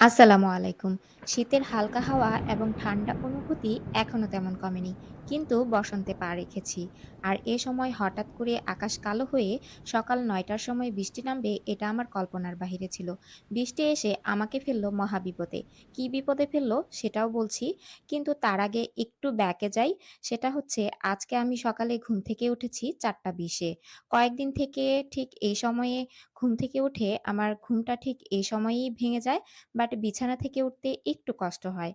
আসসালামু আলাইকুম। শীতের হালকা হাওয়া এবং ঠান্ডা অনুভূতি এখনও তেমন কমেনি। কিন্তু বসন্তে পা রেখেছি। আর এ সময় হঠাৎ করে আকাশ কালো হয়ে সকাল নয়টার সময় বৃষ্টি নামবে এটা আমার কল্পনার বাহিরে ছিল। বৃষ্টি এসে আমাকে ফেলল মহাবিপদে। কি বিপদে ফেলল সেটাও বলছি। কিন্তু তার আগে একটু ব্যাকে যাই। সেটা হচ্ছে আজকে আমি সকালে ঘুম থেকে উঠেছি ৪ঃ২০ এ। কয়েকদিন থেকে ঠিক এই সময়ে ঘুম থেকে উঠে আমার ঘুমটা ঠিক এই সময়েই ভেঙে যায়। বাট বিছানা থেকে উঠতে একটু কষ্ট হয়।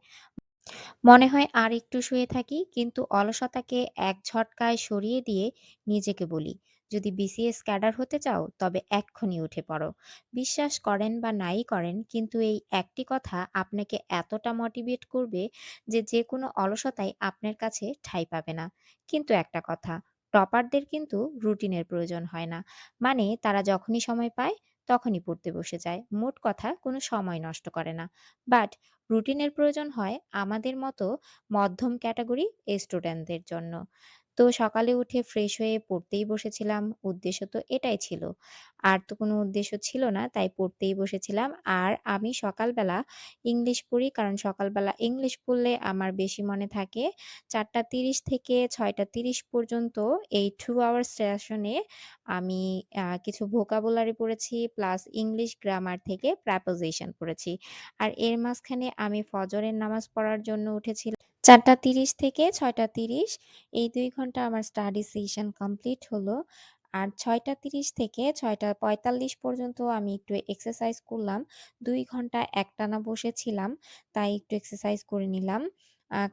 মনে হয় আর একটু শুয়ে থাকি কিন্তু অলসতাকে এক ঝটকায় সরিয়ে দিয়ে নিজেকে বলি, "যদি বিসিএস ক্যাডার হতে চাও তবে এক্ষুনি উঠে পড়ো।" বিশ্বাস করেন বা নাই করেন কিন্তু এই একটি কথা আপনাকে এতটা মোটিভেট করবে যে, যে কোনো অলসতাই আপনার কাছে ঠাঁই পাবে না। কিন্তু একটা কথা, টপারদের কিন্তু রুটিনের প্রয়োজন হয় না। মানে তারা যখনই সময় পায় তখনই পড়তে বসে যায়। মোট কথা কোনো সময় নষ্ট করে না। বাট রুটিনের প্রয়োজন হয় আমাদের মতো মধ্যম ক্যাটাগরি স্টুডেন্টদের জন্য। তো সকালে উঠে ফ্রেশ হয়ে পড়তেই বসেছিলাম। উদ্দেশ্য তো এটাই ছিল। আর তো কোনো উদ্দেশ্য ছিল না, তাই পড়তেই বসেছিলাম। আর আমি সকালবেলা ইংলিশ পড়ি কারণ সকালবেলা ইংলিশ পড়লে আমার বেশি মনে থাকে। ৪ঃ৩০ থেকে ৬ঃ৩০ পর্যন্ত এই 2 আওয়ার্স সেশনে আমি কিছু ভোকাবুলারি পড়েছি প্লাস ইংলিশ গ্রামার থেকে প্রেপোজিশন পড়েছি। আর এর মাঝখানে আমি ফজরের নামাজ পড়ার জন্য উঠেছিলাম ৪ঃ৩০ থেকে ৬ঃ৩০ এই দুই ঘণ্টা আমার স্টাডি সেশন কমপ্লিট হলো। আর ৬ঃ৩০ থেকে ৬ঃ৪৫ পর্যন্ত আমি একটু এক্সারসাইজ করলাম। দুই ঘণ্টা একটানা বসেছিলাম। তাই একটু এক্সারসাইজ করে নিলাম।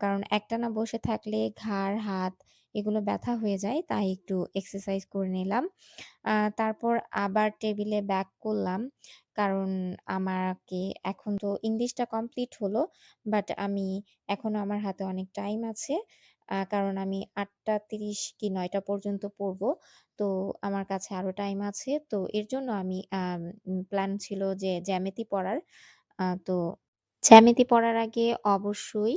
কারণ একটানা বসে থাকলে ঘাড়, হাত এগুলো ব্যথা হয়ে যায়। তাই একটু এক্সারসাইজ করে নিলাম। তারপর আবার টেবিলে ব্যাক করলাম। কারণ আমাকে এখন তো ইংলিশটা কমপ্লিট হলো। বাট আমি এখনও আমার হাতে অনেক টাইম আছে। কারণ আমি ৮ঃ৩০ কি নয়টা পর্যন্ত পড়ব। তো আমার কাছে আরও টাইম আছে। তো এর জন্য আমি প্ল্যান ছিল যে জ্যামিতি পড়ার। তো জ্যামিতি পড়ার আগে অবশ্যই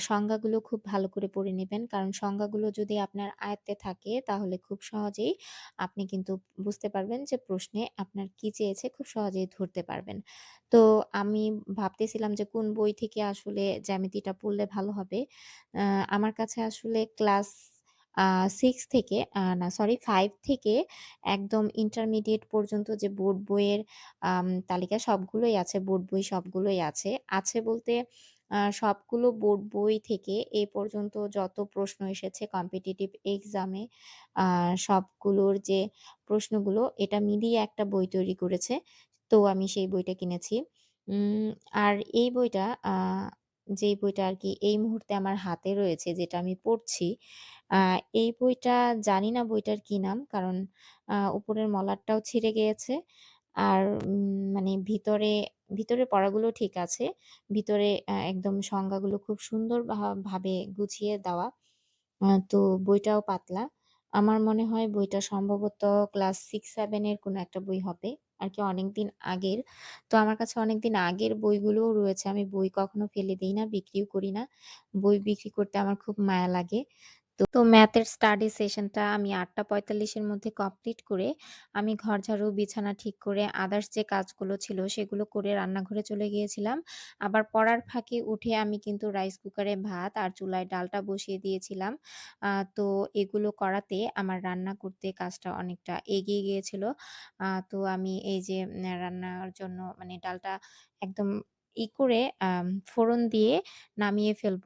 সংজ্ঞাগুলো খুব ভালো করে পড়ে নেবেন। কারণ সংজ্ঞাগুলো যদি আপনার আয়ত্তে থাকে, তাহলে খুব সহজেই আপনি কিন্তু বুঝতে পারবেন যে প্রশ্নে আপনার কি চেয়েছে, খুব সহজেই ধরতে পারবেন। তো আমি ভাবতেছিলাম যে কোন বই থেকে আসলে জ্যামিতিটা পড়লে ভালো হবে। আমার কাছে আসলে ক্লাস 6 থেকে না সরি ফাইভ থেকে একদম ইন্টারমিডিয়েট পর্যন্ত যে বোর্ড বইয়ের তালিকা সবগুলোই আছে, বোর্ড বই সবগুলোই আছে। আছে বলতে সবগুলো বোর্ড বই থেকে এ পর্যন্ত যত প্রশ্ন এসেছে কম্পিটিটিভ এক্সামে সবগুলোর যে প্রশ্নগুলো এটা মিলিয়ে একটা বই তৈরি করেছে। তো আমি সেই বইটা কিনেছি। আর এই বইটা যেই বইটা আরকি এই মুহূর্তে আমার হাতে রয়েছে যেটা আমি পড়ছি, এই বইটা জানি না বইটার কি নাম। কারণ উপরের মলাটটাও ছিঁড়ে গিয়েছে। আর মানে ভিতরে, ভিতরের পড়াগুলো ঠিক আছে। ভিতরে একদম সংজ্ঞাগুলো খুব সুন্দর ভা ভাবে গুছিয়ে দেওয়া। তো বইটাও পাতলা। আমার মনে হয় বইটা সম্ভবত ক্লাস 6-7 এর কোনো একটা বই হবে। আরকি অনেকদিন আগের। তো আমার কাছে অনেকদিন আগের বইগুলোও রয়েছে। আমি বই কখনো ফেলে দেই না, বিক্রিও করি না। বই বিক্রি করতে আমার খুব মায়া লাগে। তো, ম্যাথের স্টাডি সেশনটা আমি আটটা পঁয়তাল্লিশের মধ্যে কমপ্লিট করে আমি ঘর ঝাড়ু, বিছানা ঠিক করে আদার্স যে কাজগুলো ছিল সেগুলো করে রান্নাঘরে চলে গিয়েছিলাম। আবার পড়ার ফাঁকে উঠে আমি কিন্তু রাইস কুকারে ভাত আর চুলায় ডালটা বসিয়ে দিয়েছিলাম। তো এগুলো করাতে আমার রান্না করতে কাজটা অনেকটা এগিয়ে গিয়েছিল। তো আমি এই যে রান্নার জন্য মানে ডালটা একদম ই করে ফোড়ন দিয়ে নামিয়ে ফেলব।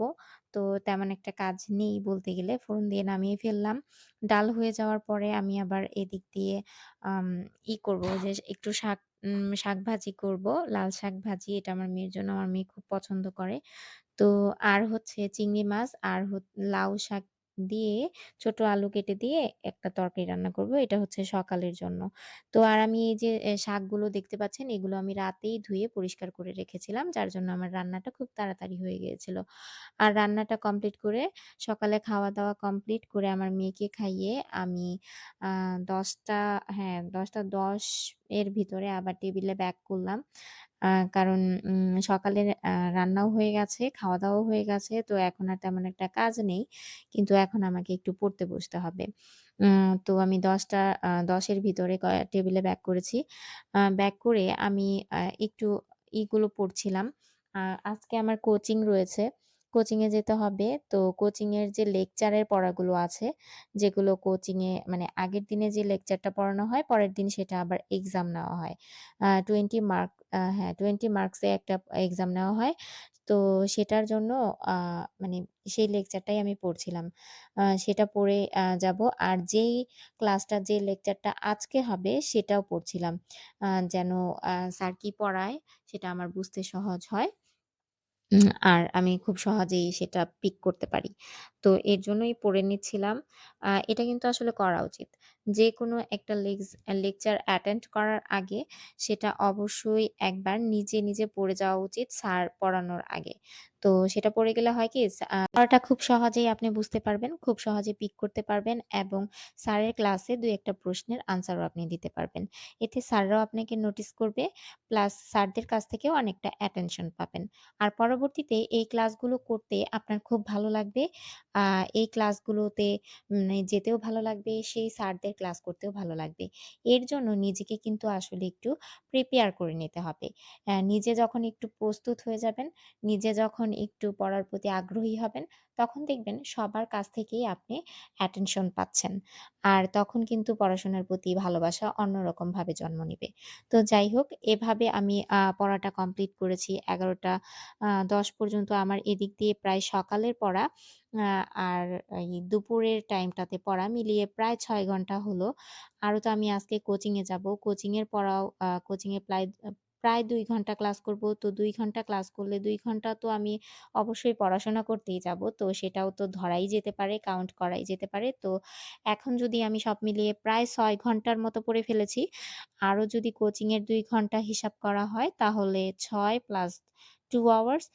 তো তেমন একটা কাজ নেই বলতে গেলে। ফোড়ন দিয়ে নামিয়ে ফেললাম। ডাল হয়ে যাওয়ার পরে আমি আবার এদিক দিয়ে ই করব যে একটু শাক শাক ভাজি করব। লাল শাক ভাজি এটা আমার মেয়ের জন্য আমার মেয়ে খুব পছন্দ করে। তো আর হচ্ছে চিংড়ি মাছ, আর লাউ শাক দিয়ে ছোট আলু কেটে দিয়ে একটা তরকারি রান্না করব। এটা হচ্ছে সকালের জন্য। তো আর আমি এই যে শাকগুলো দেখতে পাচ্ছেন, এগুলো আমি রাতেই ধুয়ে পরিষ্কার করে রেখেছিলাম। যার জন্য আমার রান্নাটা খুব তাড়াতাড়ি হয়ে গিয়েছিল। আর রান্নাটা কমপ্লিট করে সকালে খাওয়া-দাওয়া কমপ্লিট করে আমার মেয়েকে খাইয়ে আমি ১০টা হ্যাঁ ১০টা ১০ এর ভিতরে আবার টেবিলে ব্যাক করলাম। কারণ উম সকালের রান্নাও হয়ে গেছে, খাওয়া-দাওয়াও হয়ে গেছে। তো এখন আর তেমন একটা কাজ নেই। কিন্তু এখন আমাকে একটু পড়তে বসতে হবে। তো আমি দশটা দশের ভিতরে টেবিলে ব্যাক করেছি। ব্যাক করে আমি একটু ইগুলো পড়ছিলাম। আজকে আমার কোচিং রয়েছে। কোচিংয়ে যেতে হবে। তো কোচিংয়ের যে লেকচারের পড়াগুলো আছে, যেগুলো কোচিংয়ে মানে আগের দিনে যে লেকচারটা পড়ানো হয়, পরের দিন সেটা আবার এক্সাম নেওয়া হয়। টোয়েন্টি মার্ক হ্যাঁ, 20 মার্কসে একটা এক্সাম নেওয়া হয়। তো সেটার জন্য মানে সেই লেকচারটাই আমি পড়ছিলাম। সেটা পড়ে যাব। আর যেই ক্লাসটা যে লেকচারটা আজকে হবে সেটাও পড়ছিলাম। যেন স্যার কি পড়ায় সেটা আমার বুঝতে সহজ হয়। আর আমি খুব সহজেই সেটা পিক করতে পারি। তো এর জন্যই পড়ে নিচ্ছিলাম। এটা কিন্তু আসলে করা উচিত। যেকোনো একটা লেকস লেকচার অ্যাটেন্ড করার আগে সেটা অবশ্যই একবার নিজে, নিজে পড়ে যাওয়া উচিত স্যার পড়ানোর আগে। তো সেটা পড়ে গেলে হয় কি পড়াটা খুব সহজেই আপনি বুঝতে পারবেন, খুব সহজে পিক করতে পারবেন এবং স্যারের ক্লাসে ২-১ প্রশ্নের আনসারও আপনি দিতে পারবেন। এতে স্যাররাও আপনাকে নোটিস করবে, প্লাস স্যারদের কাছ থেকেও অনেকটা অ্যাটেনশন পাবেন। আর পরবর্তীতে এই ক্লাসগুলো করতে আপনার খুব ভালো লাগবে। এই ক্লাসগুলোতে যেতেও ভালো লাগবে, সেই স্যারদের ক্লাস করতেও ভালো লাগবে। এর জন্য নিজেকে কিন্তু আসলে একটু প্রিপেয়ার করে নিতে হবে। নিজে যখন একটু প্রস্তুত হয়ে যাবেন, নিজে যখন একটু পড়ার প্রতি আগ্রহী হবেন, তখন দেখবেন সবার কাছ থেকেই আপনি অ্যাটেনশন পাচ্ছেন। আর তখন কিন্তু পড়াশোনার প্রতি ভালোবাসা অন্যরকমভাবে জন্ম নিবে। তো যাই হোক, এভাবে আমি পড়াটা কমপ্লিট করেছি। ১১ টা আ ১০ পর্যন্ত আমার এদিক দিয়ে প্রায় সকালের পড়া আর এই দুপুরের টাইমটাতে পড়া মিলিয়ে প্রায় ছয় ঘণ্টা হলো। আরও তো আমি আজকে কোচিংয়ে যাব। কোচিংয়ের পড়াও কোচিংয়ে প্রায় প্রায় দুই ঘণ্টা ক্লাস করব। তো দুই ঘণ্টা ক্লাস করলে দুই ঘণ্টা তো আমি অবশ্যই পড়াশোনা করতেই যাব। তো সেটাও তো ধরাই যেতে পারে, কাউন্ট করাই যেতে পারে। তো এখন যদি আমি সব মিলিয়ে প্রায় ছয় ঘণ্টার মতো পড়ে ফেলেছি। আরও যদি কোচিংয়ের দুই ঘণ্টা হিসাব করা হয় তাহলে ছয় প্লাস টু আওয়ার্স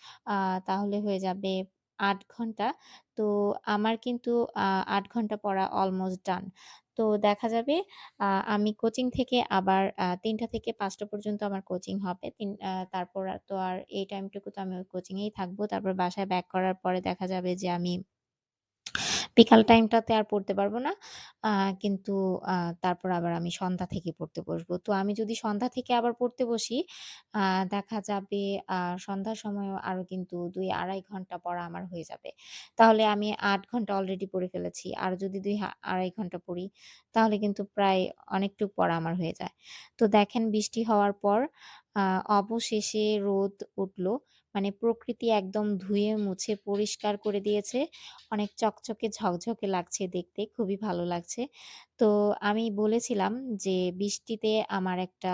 তাহলে হয়ে যাবে ৮ ঘণ্টা। তো আমার কিন্তু আট ৮ ঘণ্টা পড়া অলমোস্ট ডান। তো দেখা যাবে আমি কোচিং থেকে আবার তিনটা থেকে পাঁচটা পর্যন্ত আমার কোচিং হবে। তিন তারপর তো আর এই টাইমটুকু তো আমি ওই কোচিংয়েই থাকব। তারপর বাসায় ব্যাক করার পরে দেখা যাবে যে আমি বিকাল টাইমটাতে আর পড়তে পারব না। কিন্তু তারপর আবার আমি সন্ধ্যা থেকে পড়তে বসবো। তো আমি যদি সন্ধ্যা থেকে আবার পড়তে বসি, দেখা যাবে সন্ধ্যার সময়ও আরও কিন্তু ২-২.৫ ঘণ্টা পড়া আমার হয়ে যাবে। তাহলে আমি আট ঘণ্টা অলরেডি পড়ে ফেলেছি। আর যদি দুই আড়াই ঘণ্টা পড়ি, তাহলে কিন্তু প্রায় অনেকটুক পড়া আমার হয়ে যায়। তো দেখেন বৃষ্টি হওয়ার পর অবশেষে রোদ উঠল। মানে প্রকৃতি একদম ধুয়ে মুছে পরিষ্কার করে দিয়েছে। অনেক চকচকে ঝকঝকে লাগছে দেখতে, খুবই ভালো লাগছে। তো আমি বলেছিলাম যে বৃষ্টিতে আমার একটা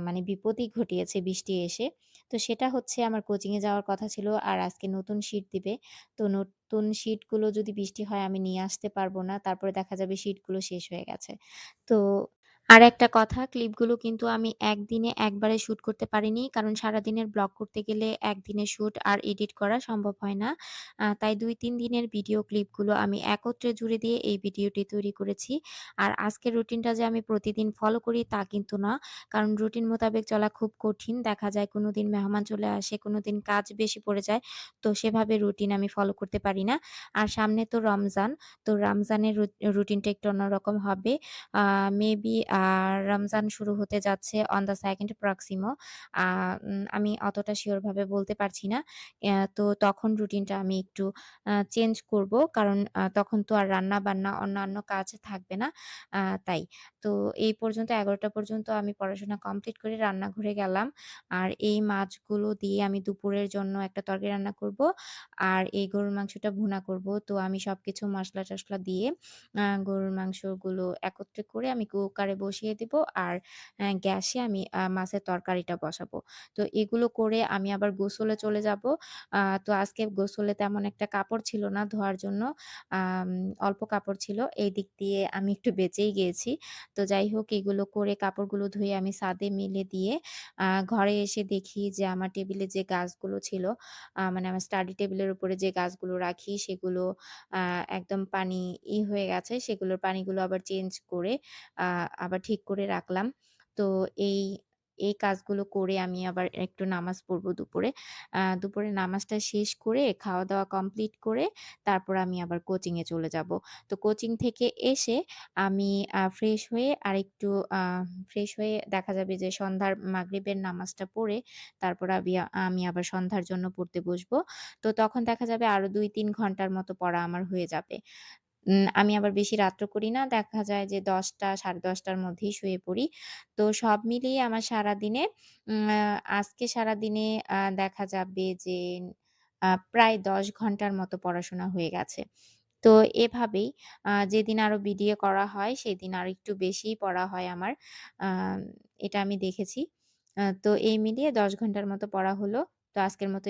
মানে বিপদই ঘটিয়েছে বৃষ্টি এসে। তো সেটা হচ্ছে আমার কোচিংয়ে যাওয়ার কথা ছিল আর আজকে নতুন শিট দিবে। তো নতুন শিটগুলো যদি বৃষ্টি হয় আমি নিয়ে আসতে পারব না। তারপরে দেখা যাবে শিটগুলো শেষ হয়ে গেছে। তো আরেকটা কথা ক্লিপগুলো কিন্তু আমি একদিনে একবারে শ্যুট করতে পারিনি। কারণ সারাদিনের ব্লগ করতে গেলে একদিনে শ্যুট আর এডিট করা সম্ভব হয় না। তাই ২-৩ দিনের ভিডিও ক্লিপগুলো আমি একত্রে জুড়ে দিয়ে এই ভিডিওটি তৈরি করেছি। আর আজকের রুটিনটা যে আমি প্রতিদিন ফলো করি তা কিন্তু না। কারণ রুটিন মোতাবেক চলা খুব কঠিন। দেখা যায় কোনোদিন মেহমান চলে আসে, কোনো দিন কাজ বেশি পড়ে যায়। তো সেভাবে রুটিন আমি ফলো করতে পারি না। আর সামনে তো রমজান। তো রমজানের রুটিনটা একটু অন্যরকম হবে। মেবি আ রমজান শুরু হতে যাচ্ছে অন দ্য সেকেন্ড প্রক্সিমো। আমি অতটা শিওরভাবে বলতে পারছি না। তো তখন রুটিনটা আমি একটু চেঞ্জ করব। কারণ তখন তো আর রান্না-বান্না অন্যান্য কাজ থাকবে না। তাই। তো এই পর্যন্ত এগারোটা পর্যন্ত আমি পড়াশোনা কমপ্লিট করে রান্নাঘরে গেলাম। আর এই মাছগুলো দিয়ে আমি দুপুরের জন্য একটা তরকারি রান্না করব। আর এই গরুর মাংসটা ভুনা করব। তো আমি সবকিছু মশলা টসলা দিয়ে গরুর মাংসগুলো একত্রে করে আমি কুকারে বসিয়ে দিব। আর গ্যাসে আমি মাছের তরকারিটা বসাবো। তো এগুলো করে আমি আবার গোসলে চলে যাব। তো আজকে গোসলে তেমন একটা কাপড় ছিল না ধোয়ার জন্য। অল্প কাপড় ছিল। এই দিক দিয়ে আমি একটু বেঁচেই গিয়েছি। তো যাই হোক এগুলো করে কাপড়গুলো ধুয়ে আমি ছাদে মেলে দিয়ে ঘরে এসে দেখি যে আমার টেবিলে যে গাছগুলো ছিল, মানে আমার স্টাডি টেবিলের উপরে যে গাছগুলো রাখি সেগুলো একদম পানি ই হয়ে গেছে। সেগুলোর পানিগুলো আবার চেঞ্জ করে আ আবার ঠিক করে রাখলাম। তো এই এই কাজগুলো করে আমি আবার একটু নামাজ পড়ব দুপুরে। দুপুরে নামাজটা শেষ করে খাওয়া-দাওয়া কমপ্লিট করে তারপর আমি আবার কোচিংয়ে চলে যাব। তো কোচিং থেকে এসে আমি ফ্রেশ হয়ে আরেকটু, আ ফ্রেশ হয়ে দেখা যাবে যে সন্ধ্যার মাগরিবের নামাজটা পড়ে তারপর আমি আমি আবার সন্ধ্যার জন্য পড়তে বসবো। তো তখন দেখা যাবে আরও দুই তিন ঘণ্টার মতো পড়া আমার হয়ে যাবে। আমি আবার বেশি রাত্র করি না। দেখা যায় যে, দশটা, সাড়ে দশটার মধ্যেই শুয়ে পড়ি। তো সব মিলিয়ে আমার সারাদিনে, উম আ আজকে সারাদিনে, আ দেখা যাবে যে প্রায় ১০ ঘণ্টার মতো পড়াশোনা হয়ে গেছে। তো এভাবেই যেদিন আরও বিডিএ করা হয়, সেদিন আরেকটু বেশিই পড়া হয় আমার। এটা আমি দেখেছি। তো এই মিলিয়ে ১০ ঘণ্টার মতো পড়া হলো। তো আজকের মতো